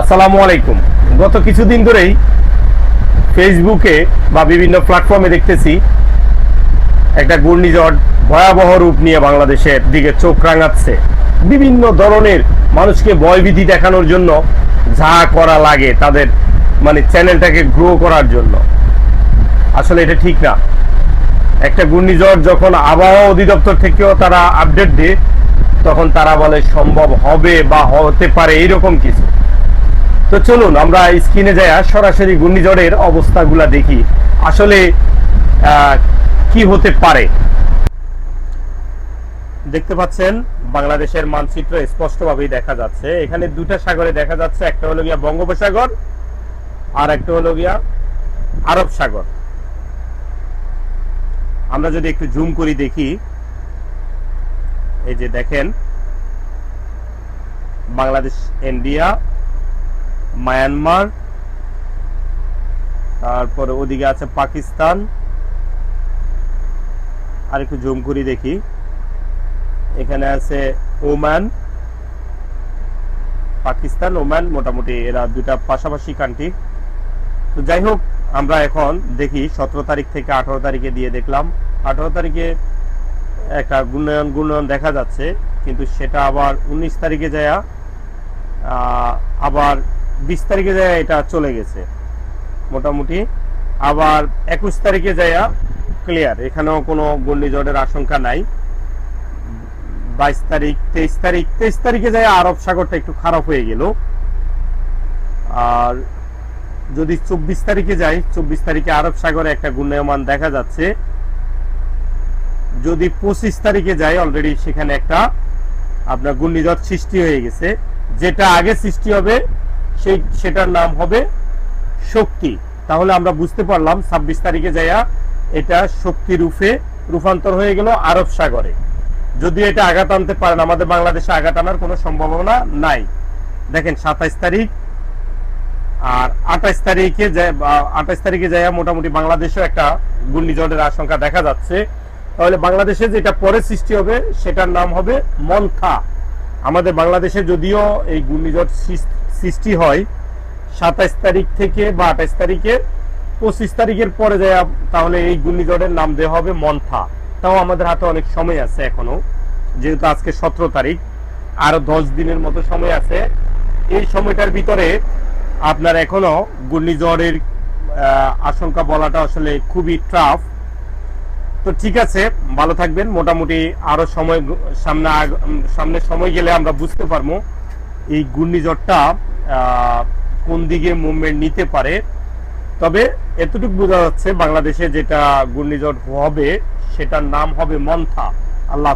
আসসালামু আলাইকুম। গত কিছুদিন ধরেই ফেসবুকে বা বিভিন্ন প্ল্যাটফর্মে দেখতেছি একটা ঘূর্ণিঝড় ভয়াবহ রূপ নিয়ে বাংলাদেশের দিকে চোখ রাঙাচ্ছে। বিভিন্ন ধরনের মানুষকে ভয়ভীতি দেখানোর জন্য যা করা লাগে তাদের মানে চ্যানেলটাকে গ্রো করার জন্য। আসলে এটা ঠিক না। একটা ঘূর্ণিঝড় যখন আবহাওয়া অধিদপ্তর থেকেও তারা আপডেট দেয়, তখন তারা বলে সম্ভব হবে বা হতে পারে এইরকম কিছু। তো চলুন, আমরা স্ক্রিনে যাই সরাসরি ঘূর্ণিঝড়ের অবস্থাগুলা দেখি। আসলে কি হতে পারে? দেখতে পাচ্ছেন, বাংলাদেশের মানচিত্র স্পষ্টভাবেই দেখা যাচ্ছে। এখানে দুটা সাগরে দেখা যাচ্ছে, একটা হলো গিয়া বঙ্গোপসাগর, আর একটা হলো গিয়া আরব সাগর। আমরা যদি একটু জুম করি দেখি, এই যে দেখেন, বাংলাদেশ, ইন্ডিয়া মায়ানমার, তারপরে ওদিকে আছে পাকিস্তান। আর একটু জুম করি দেখি। এখানে আছে ওমান। পাকিস্তান, ওমান মোটামুটি এরা দুটা পাশাপাশি কান্ট্রি তো যাই হোক, আমরা এখন দেখি সতেরো তারিখ থেকে আঠারো তারিখে দিয়ে দেখলাম। আঠারো তারিখে একটা গুণায়ন গুণায়ন দেখা যাচ্ছে, কিন্তু সেটা আবার উনিশ তারিখে যায় আবার বিশ তারিখে যায় এটা চলে গেছে। মোটামুটি। আবার একুশ তারিখে যায় ক্লিয়ার এখানেও কোনো ঘূর্ণিঝড়ের আশঙ্কা নাই। বাইশ তারিখ, তেইশ তারিখ, তেইশ তারিখে যায় আরব সাগরটা একটু খারাপ হয়ে গেল। আর যদি চব্বিশ তারিখে যাই চব্বিশ তারিখে আরব সাগরে একটা ঘূর্ণায়মান দেখা যাচ্ছে। যদি পঁচিশ তারিখে যাই অলরেডি সেখানে একটা আপনার ঘূর্ণিঝড় সৃষ্টি হয়ে গেছে। যেটা আগে সৃষ্টি হবে সেই সেটার নাম হবে শক্তি। তাহলে আমরা বুঝতে পারলাম ছাব্বিশ তারিখে যাইয়া এটা শক্তি রূপে রূপান্তর হয়ে গেল আরব সাগরে। যদি এটা আঘাত আনতে পারেন আমাদের বাংলাদেশে আঘাত আনার কোনো সম্ভাবনা নাই। দেখেন সাতাইশ তারিখ আর আঠাইশ তারিখে আঠাইশ তারিখে যাইয়া মোটামুটি বাংলাদেশেও একটা ঘূর্ণিঝড়ের আশঙ্কা দেখা যাচ্ছে। তাহলে বাংলাদেশে যেটা পরে সৃষ্টি হবে, সেটার নাম হবে মন্থা। আমাদের বাংলাদেশে যদিও এই ঘূর্ণিঝড় সৃষ্টি হয়, সাতাইশ তারিখ থেকে বা আঠাইশ তারিখে, পঁচিশ তারিখের পরে যায়, তাহলে এই ঘূর্ণিঝড়ের নাম দেওয়া হবে মন্থা। তাও আমাদের হাতে অনেক সময় আছে এখনও, যেহেতু আজকে সতেরো তারিখ, আরও দশ দিনের মতো সময় আছে। এই সময়টার ভিতরে আপনার এখনও ঘূর্ণিঝড়ের আশঙ্কা বলাটা আসলে খুবই ট্রাফ তো ঠিক আছে, ভালো থাকবেন। মোটামুটি আরও সময় সামনে সামনে সময় গেলে আমরা বুঝতে পারব এই ঘূর্ণিঝড়টা কোন দিকে মুভমেন্ট নিতে পারে। তবে এতটুকু বোঝা যাচ্ছে বাংলাদেশে যেটা ঘূর্ণিঝড় হবে, সেটার নাম হবে মন্থা। আল্লাহ